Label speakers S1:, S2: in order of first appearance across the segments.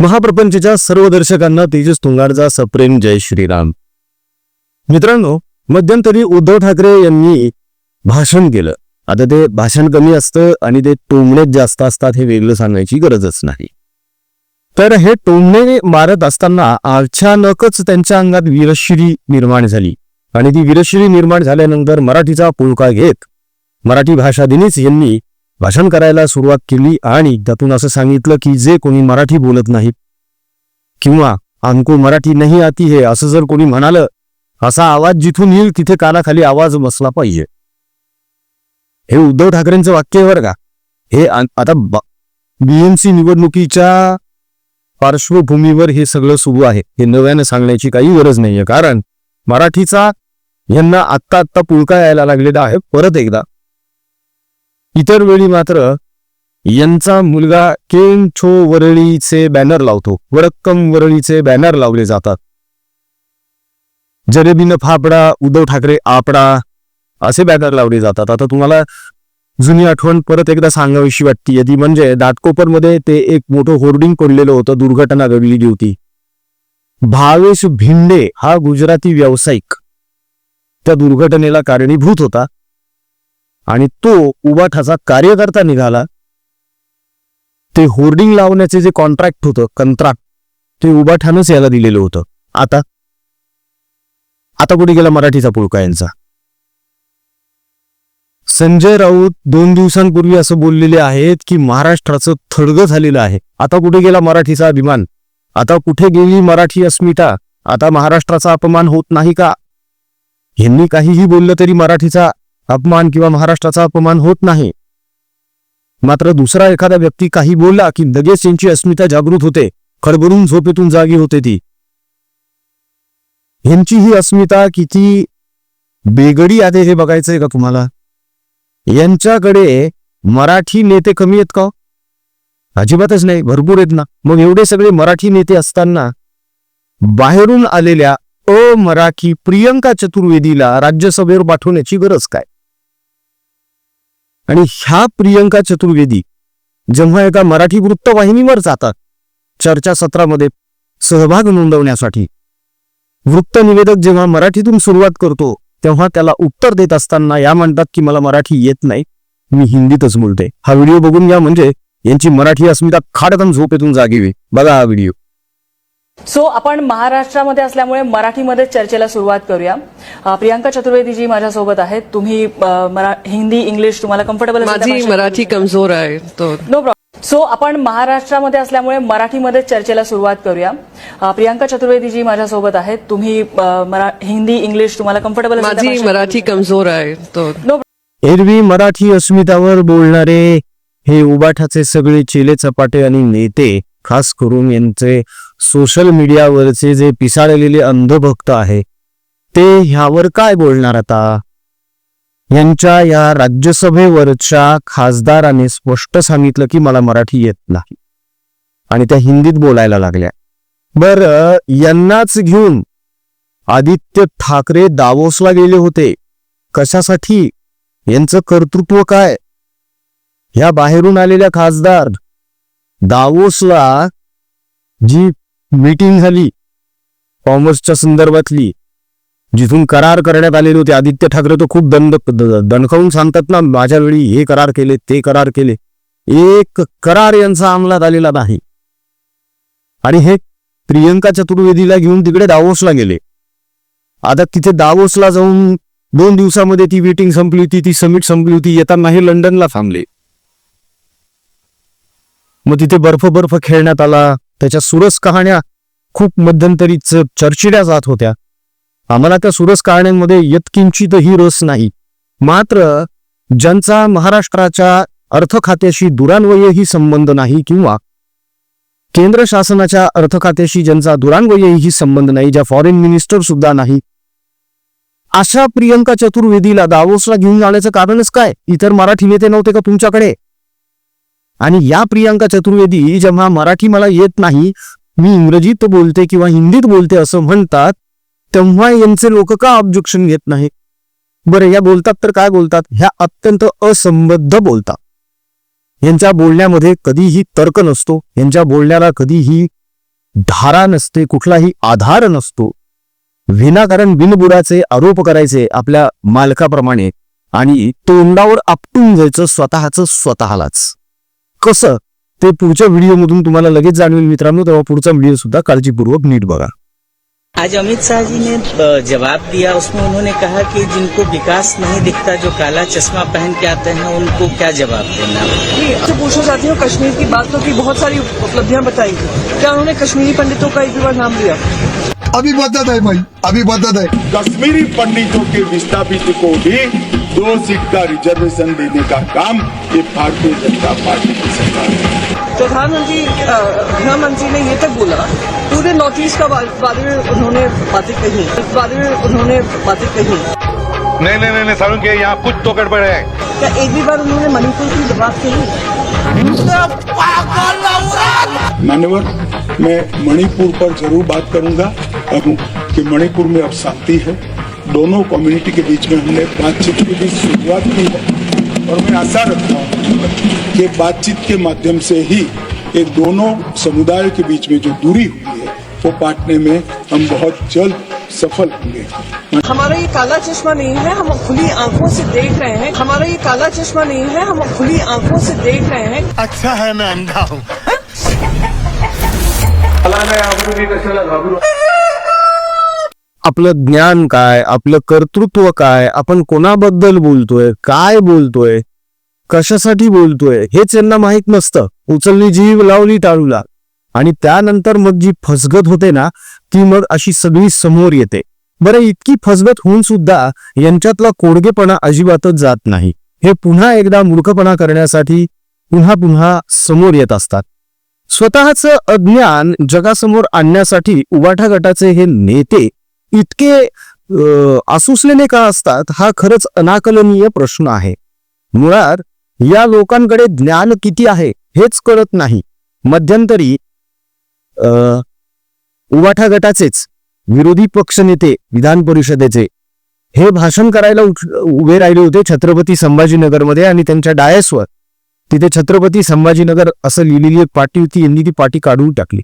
S1: महाप्रपंचच्या सर्व दर्शकांना तेजस तुंगारचा सप्रेम जय श्रीराम. मित्रांनो मध्यंतरी उद्धव ठाकरे यांनी भाषण केलं. आता ते भाषण कमी असतं आणि ते टोमणेच जास्त असतात हे वेगळं सांगायची गरजच नाही. तर हे टोमणे मारत असताना अचानकच त्यांच्या अंगात वीरश्री निर्माण झाली. आणि ती वीरश्री निर्माण झाल्यानंतर मराठीचा पुळका घेत मराठी भाषा दिनीच यांनी भाषण करायला सुरुवात केली आणि त्यातून असं सांगितलं की जे कोणी मराठी बोलत नाहीत किंवा आमको मराठी नाही आती हे असं जर कोणी म्हणालं असा आवाज जिथून येईल तिथे कानाखाली आवाज बसला पाहिजे. हे उद्धव ठाकरेंचं वाक्य आहे बरं का? हे आता बीएमसी निवडणुकीच्या पार्श्वभूमीवर हे सगळं सुरू आहे. हे नव्यानं सांगण्याची काही गरज नाहीये. कारण मराठीचा यांना आत्ता आत्ता पुळका यायला लागलेला आहे. परत एकदा इतर वेळी मात्र यांचा मुलगा केम छो वरळीचे बॅनर लावतो. वरक्कम वरळीचे बॅनर लावले जातात. जलेबीनं फापडा उद्धव ठाकरे आपडा असे बॅनर लावले जातात. आता तुम्हाला जुनी आठवण परत एकदा सांगावीशी वाटते. ती म्हणजे दाटकोपरमध्ये ते एक मोठं होर्डिंग पडलेलं होतं. दुर्घटना घडलेली होती. भावेश भिंडे हा गुजराती व्यावसायिक. त्या दुर्घटनेला कारणीभूत होता. आणि तो उबाठाचा कार्यकर्ता निघाला. ते होर्डिंग लावण्याचे जे कॉन्ट्रॅक्ट होतं कंत्राट ते उबाठानंच याला दिलेलं होतं. आता आता कुठे गेला मराठीचा पुळका यांचा? संजय राऊत दोन दिवसांपूर्वी असं बोललेले आहेत की महाराष्ट्राचं थडगं झालेलं आहे. आता कुठे गेला मराठीचा अभिमान? आता कुठे गेली मराठी अस्मिता? आता महाराष्ट्राचा अपमान होत नाही का? यांनी काहीही बोललं तरी मराठीचा अपमान किंवा महाराष्ट्राचा अपमान होत नाही. मात्र दुसरा एखादा व्यक्ती काही बोलला की लगेच त्यांची अस्मिता जागृत होते खडबडून झोपेतून जागी होते ती. ह्यांची ही अस्मिता किती बेगडी आहे हे बघायचंय का तुम्हाला? यांच्याकडे मराठी नेते कमी आहेत का हो? अजिबातच नाही भरपूर आहेत ना. मग एवढे सगळे मराठी नेते असताना बाहेरून आलेल्या अमराठी प्रियंका चतुर्वेदीला राज्यसभेवर पाठवण्याची गरज काय? आणि ह्या प्रियंका चतुर्वेदी जेव्हा एका मराठी वृत्तवाहिनीवर जातात चर्चासत्रामध्ये सहभाग नोंदवण्यासाठी. वृत्त निवेदक जेव्हा मराठीतून सुरुवात करतो तेव्हा त्याला उत्तर देत असताना या म्हणतात की मला मराठी येत नाही मी हिंदीतच बोलते हा व्हिडिओ बघून घ्या म्हणजे यांची मराठी अस्मिता खाडकन झोपेतून जागी बघा हा व्हिडिओ.
S2: सो आपण महाराष्ट्रामध्ये असल्यामुळे मराठीमध्ये चर्चेला सुरुवात करूया. प्रियांका चतुर्वेदीजी माझ्यासोबत आहेत. तुम्ही हिंदी इंग्लिश तुम्हाला कम्फर्टेबल
S3: माझी मराठी कमजोर आहे तो.
S2: नो प्रॉब्लेम सो आपण महाराष्ट्रामध्ये असल्यामुळे मराठीमध्ये चर्चेला सुरुवात करूया. प्रियांका चतुर्वेदीजी माझ्यासोबत आहेत. तुम्ही हिंदी इंग्लिश तुम्हाला कम्फर्टेबल
S3: माझी मराठी कमजोर आहे तो.
S2: नो
S1: एरवी मराठी अस्मितावर बोलणारे हे उबाठाचे सगळे चेले चपाटे आणि नेते खास करून यांचे सोशल मीडियावरचे जे पिसाळलेले अंधभक्त आहे ते ह्यावर काय बोलणार आता? यांच्या या राज्यसभेवरच्या खासदाराने स्पष्ट सांगितलं की मला मराठी येत नाही. आणि त्या हिंदीत बोलायला लागल्या. बर यांनाच घेऊन आदित्य ठाकरे दावोसला गेले होते. कशासाठी? यांचं कर्तृत्व काय? ह्या बाहेरून आलेल्या खासदार दावोसला जी मीटिंग झाली कॉमर्सच्या संदर्भातली जिथून करार करण्यात आलेले होते आदित्य ठाकरे तो खूप दंड दणखावून दणकावून सांगतात ना माझ्या वेळी हे करार केले ते करार केले. एक करार यांचा अंमलात आलेला नाही. आणि हे प्रियंका चतुर्वेदीला घेऊन तिकडे दावोसला गेले. आता तिथे दावोसला जाऊन दोन दिवसामध्ये ती मीटिंग संपली होती ती समिट संपली होती येताना हे लंडनला थांबले. मग तिथे बर्फ बर्फ खेळण्यात आला. त्याच्या सुरस कहाण्या खूप मध्यंतरी च- चर्चिल्या जात होत्या. आम्हाला त्या सुरस कहाण्यांमध्ये यत्किंचितही रस नाही. मात्र ज्यांचा महाराष्ट्राच्या अर्थ खात्याशी दुरान्वयही संबंध नाही किंवा केंद्र शासनाच्या अर्थ खात्याशी ज्यांचा दुरान्वयही संबंध नाही ज्या फॉरेन मिनिस्टर सुद्धा नाही अशा प्रियंका चतुर्वेदीला दावोसला घेऊन जाण्याचं कारणच काय? इतर मराठी नेते नव्हते का तुमच्याकडे? आणि या प्रियांका चतुर्वेदी जेव्हा मराठी मला येत नाही मी इंग्रजीत बोलते किंवा हिंदीत बोलते असं म्हणतात तेव्हा यांचे लोक का ऑब्जेक्शन घेत नाही? बरं या बोलतात तर काय बोलतात? ह्या अत्यंत असंबद्ध बोलतात. यांच्या बोलण्यामध्ये कधीही तर्क नसतो यांच्या बोलण्याला कधीही धारा नसते कुठलाही आधार नसतो. विनाकारण बिनबुडाचे आरोप करायचे आपल्या मालकाप्रमाणे आणि तोंडावर आपटून जायचं स्वतःच स्वतःलाच. कसं? ते पुढच्या व्हिडिओमधून तुम्हाला लगेच जाणवेल मित्रांनो तेव्हा पुढचा व्हिडिओ सुद्धा काळजीपूर्वक नीट बघा.
S4: आज अमित शाह जी ने जवाब दिया. उसमें उन्होंने कहा कि जिनको विकास नहीं दिखता जो काला चश्मा पहन के आते हैं उनको क्या जवाब देना?
S5: आपसे पूछना चाहती हूँ कश्मीर की बात तो की बहुत सारी उपलब्धियां बताई क्या उन्होंने कश्मीरी पंडितों का एक भी बार नाम लिया?
S6: अभी बदत है भाई अभी बदत है
S7: कश्मीरी पंडितों के विस्थापित को भी दो सीट का रिजर्वेशन देने का काम ये भारतीय जनता पार्टी की सरकार है।
S5: प्रधानमंत्री अ, गृह मंत्री ने ये तक बोला पूरे नॉर्थ ईस्ट का बारे में उन्होंने बातें कही इस बारे में उन्होंने बातें कही।
S8: नहीं नहीं नहीं, नहीं सारुण के यहाँ कुछ तो गड़बड़ है।
S5: क्या एक भी बार उन्होंने मणिपुर की बात कही?
S7: मैं मणिपुर पर ज़रूर बात करूँगा। अब कि मणिपुर में अब शांति है। दोनों कम्युनिटी के बीच में हमने बातचीत की भी शुरुआत की है। और मैं आशा रखता हूँ कि बातचीत के माध्यम से ही ये दोनों समुदाय के बीच में जो दूरी हुई है वो पाटने में हम बहुत जल्द सफल होंगे।
S5: हमारा ये काला चश्मा नहीं है हम खुली आँखों से देख रहे हैं। हमारा ये काला चश्मा नहीं है हम खुली आँखों से देख रहे हैं।
S6: अच्छा है मैं अंधा हूँ।
S1: आपलं ज्ञान काय? आपलं कर्तृत्व काय? आपण कोणाबद्दल बोलतोय? काय बोलतोय? कशासाठी बोलतोय? हेच यांना माहीत नसतं. उचलली जीव लावली टाळूला. आणि त्यानंतर मग जी फसगत होते ना ती मग अशी सगळी समोर येते. बरं इतकी फसगत होऊन सुद्धा यांच्यातला कोडगेपणा अजिबातच जात नाही. हे पुन्हा एकदा मूर्खपणा करण्यासाठी पुन्हा पुन्हा समोर येत असतात. स्वतःचं अज्ञान जगासमोर आणण्यासाठी उबाठा गटाचे हे नेते इतके आसुसलेले का असतात हा खरंच अनाकलनीय प्रश्न आहे. मुळात या लोकांकडे ज्ञान किती आहे हेच कळत नाही. मध्यंतरी अ, उबाठा गटाचेच विरोधी पक्षनेते विधान परिषदेचे हे भाषण करायला उभे राहिले होते छत्रपती संभाजीनगरमध्ये आणि त्यांच्या डायसवर. तिथे छत्रपती संभाजीनगर असं लिहिलेली एक पाटी होती यांनी ती पाटी काढून टाकली.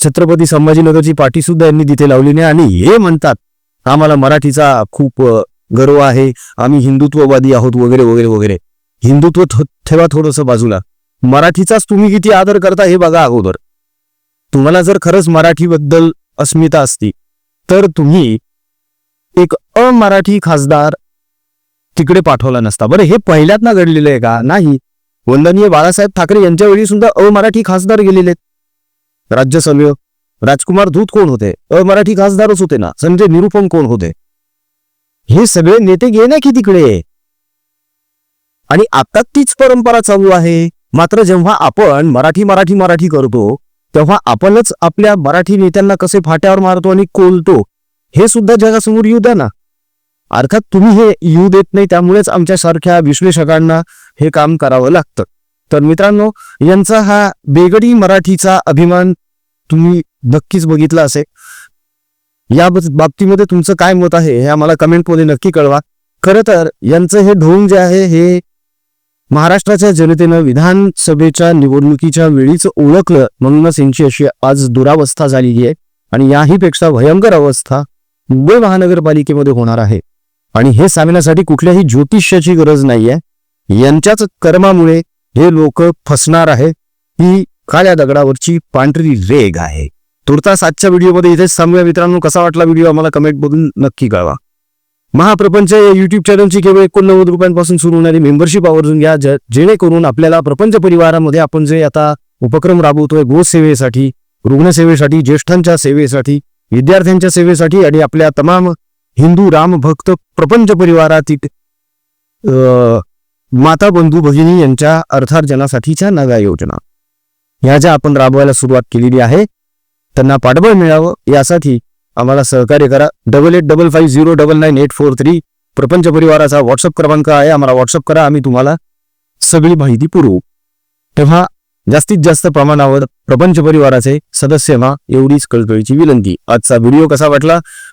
S1: छत्रपती संभाजीनगरची पाटी सुद्धा यांनी तिथे लावली नाही. आणि हे म्हणतात आम्हाला मराठीचा खूप गर्व आहे. आम्ही हिंदुत्ववादी आहोत वगैरे वगैरे वगैरे. हिंदुत्व ठेवा थोडंसं बाजूला. मराठीचाच तुम्ही किती आदर करता हे बघा अगोदर. तुम्हाला जर खरंच मराठीबद्दल अस्मिता असती तर तुम्ही एक अमराठी खासदार तिकडे पाठवला नसता. बरं हे पहिल्यात ना घडलेलं आहे का? नाही. वंदनीय बाळासाहेब ठाकरे यांच्या वेळी सुद्धा अमराठी खासदार गेलेले आहेत. राज्यसभेवर राजकुमार धूत कोण होते? अमराठी खासदारच होते ना. संजय निरुपम कोण होते? हे सगळे नेते गेले की तिकडे? आणि आता तीच परंपरा चालू आहे. मात्र जेव्हा आपण मराठी मराठी मराठी करतो तेव्हा आपणच आपल्या मराठी नेत्यांना कसे फाट्यावर मारतो आणि कोलतो हे सुद्धा जगासमोर येऊ द्या ना. अर्थात तुम्ही हे येऊ देत नाही त्यामुळेच आमच्या सारख्या विश्लेषकांना हे काम करावं लागतं. तर मित्रांनो यांचा हा बेगडी मराठीचा अभिमान तुम्ही नक्कीच बघितला असेल. या बाबतीमध्ये तुमचं काय मत आहे हे आम्हाला कमेंटमध्ये नक्की कळवा. खरं तर यांचं हे ढोंग जे आहे हे महाराष्ट्राच्या जनतेनं विधानसभेच्या निवडणुकीच्या वेळीच ओळखलं. म्हणूनच यांची अशी आज दुरावस्था झालेली आहे. आणि याहीपेक्षा भयंकर अवस्था मुंबई महानगरपालिकेमध्ये होणार आहे. आणि हे सांगण्यासाठी कुठल्याही ज्योतिष्याची गरज नाहीये. यांच्याच कर्मामुळे हे लोक फसणार आहे ही काळ्या दगडावरची पांढरी रेग आहे. तुर्तास आजच्या व्हिडिओमध्ये इथेच थांबूया मित्रांनो कसा वाटला व्हिडिओ आम्हाला कमेंट बघून नक्की कळवा. महाप्रपंच या युट्यूब चॅनलची केवळ एकोणनव्वद रुपयांपासून सुरू होणारी मेंबरशिप आवर्जून घ्या. जेणेकरून आपल्याला प्रपंच परिवारामध्ये आपण जे आता उपक्रम राबवतोय गोसेवेसाठी रुग्णसेवेसाठी ज्येष्ठांच्या सेवेसाठी विद्यार्थ्यांच्या सेवेसाठी आणि आपल्या तमाम हिंदू राम भक्त प्रपंच परिवारातील अ, माता बंधू भगिनी यांच्या अर्थार्जनासाठीच्या नव्या योजना. ह्या ज्या आपण राबवायला सुरुवात केलेली आहे त्यांना पाठबळ मिळावं यासाठी आम्हाला सहकार्य करा. Double eight double five zero double nine eight four three Prapanch परिवाराचा व्हॉट्सअप क्रमांक आहे आम्हाला व्हॉट्सअप करा आम्ही तुम्हाला सगळी माहिती पुरवू. तेव्हा जास्तीत जास्त प्रमाणावर प्रपंच परिवाराचे सदस्य व्हा एवढीच कळकळीची विनंती. आजचा व्हिडिओ कसा वाटला?